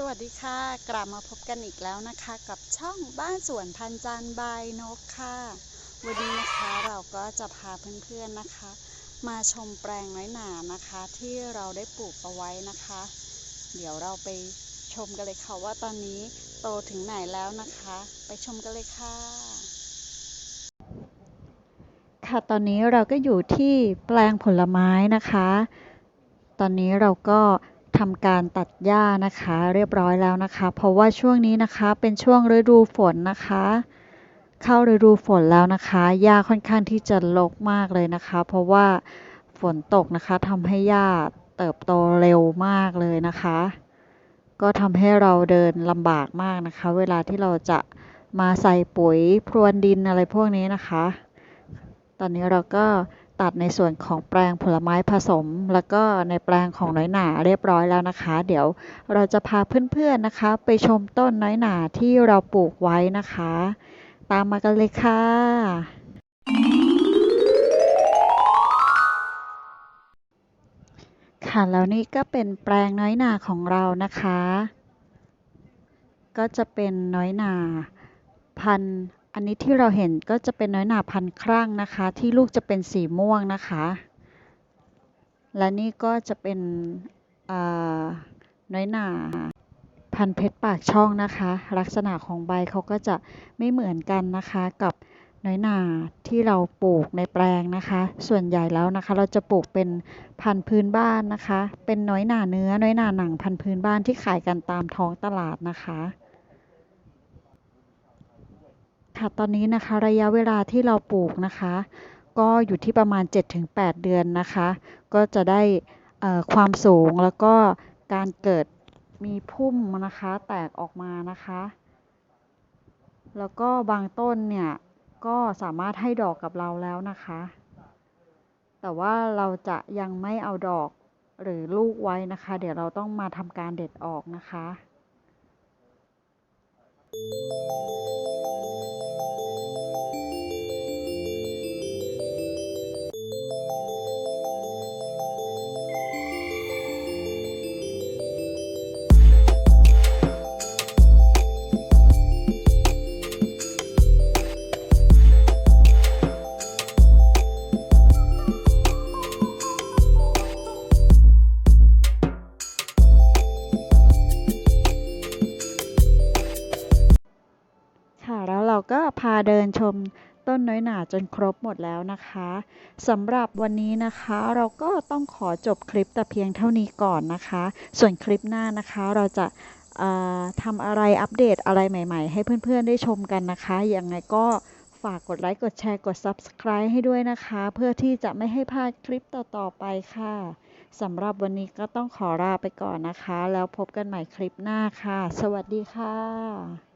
สวัสดีค่ะ กลับมาพบกันอีกแล้วนะคะ กับช่องบ้านสวนพันจันทร์บายนกค่ะ วันนี้นะคะเราก็จะพาเพื่อนๆนะคะ มาชมแปลงน้อยหนานะคะ ที่เราได้ปลูกเอาไว้นะคะ เดี๋ยวเราไปชมกันเลยค่ะว่าตอนนี้โตถึงไหนแล้วนะคะ ไปชมกันเลยค่ะ ค่ะตอนนี้เราก็อยู่ที่แปลงผลไม้นะคะ ตอนนี้เราก็ ทำการตัดหญ้านะคะ เรียบร้อยแล้วนะคะ เพราะว่าช่วงนี้นะคะเป็นช่วงฤดูฝนนะคะ เข้าฤดูฝนแล้วนะคะหญ้าค่อนข้างที่จะรกมากเลยนะคะ เพราะว่าฝนตกนะคะทำให้หญ้าเติบโตเร็วมากเลยนะคะ ก็ทำให้เราเดินลำบากมากนะคะ เวลาที่เราจะมาใส่ปุ๋ยพรวนดินอะไรพวกนี้นะคะ ตอนนี้เราก็ ตัดในส่วนของแปลงผลไม้ผสม แล้วก็ในแปลงของน้อยหนาเรียบร้อยแล้วนะคะ เดี๋ยวเราจะพาเพื่อนๆนะคะ ไปชมต้นน้อยหนาที่เราปลูกไว้นะคะ ตามมากันเลยค่ะค่ะแล้วนี่ก็เป็นแปลงน้อยหนาของเรานะคะ ก็จะเป็นน้อยหนาพันธุ์ อันนี้ที่เราเห็นก็จะเป็นน้อยหนาพันครั่งนะคะ ที่ลูกจะเป็นสีม่วงนะคะ และนี่ก็จะเป็นน้อยหนาพันเพชรปากช่องนะคะ ลักษณะของใบเขาก็จะไม่เหมือนกันนะคะกับน้อยหนาที่เราปลูกในแปลงนะคะ ส่วนใหญ่แล้วนะคะ เราจะปลูกเป็นพันธุ์พื้นบ้านนะคะ เป็นน้อยหนาเนื้อน้อยหนาหนังพันธุ์พื้นบ้านที่ขายกันตามท้องตลาดนะคะ ค่ะตอนนี้นะคะระยะเวลาที่เราปลูกนะคะ ก็อยู่ที่ประมาณ 7-8 เดือนนะคะ ก็จะได้ความสูงแล้วก็การเกิดมีพุ่มนะคะแตกออกมานะคะ แล้วก็บางต้นเนี่ยก็สามารถให้ดอกกับเราแล้วนะคะ แต่ว่าเราจะยังไม่เอาดอกหรือลูกไว้นะคะ เดี๋ยวเราต้องมาทำการเด็ดออกนะคะ เราก็พาเดินชมต้นน้อยหนาจนครบหมดแล้วนะคะสำหรับวันนี้นะคะเราก็ต้องขอจบคลิปแต่เพียงเท่านี้ก่อนนะคะ ส่วนคลิปหน้านะคะเราจะทำอะไรอัปเดตอะไรใหม่ ๆ ให้เพื่อนๆ ได้ชมกันนะคะยังไงก็ฝากกดไลค์ กดแชร์ กด Subscribe ให้ด้วยนะคะ เพื่อที่จะไม่ให้พลาดคลิปต่อๆไปค่ะสำหรับวันนี้ก็ต้องขอลาไปก่อนนะคะ แล้วพบกันใหม่คลิปหน้าค่ะ สวัสดีค่ะ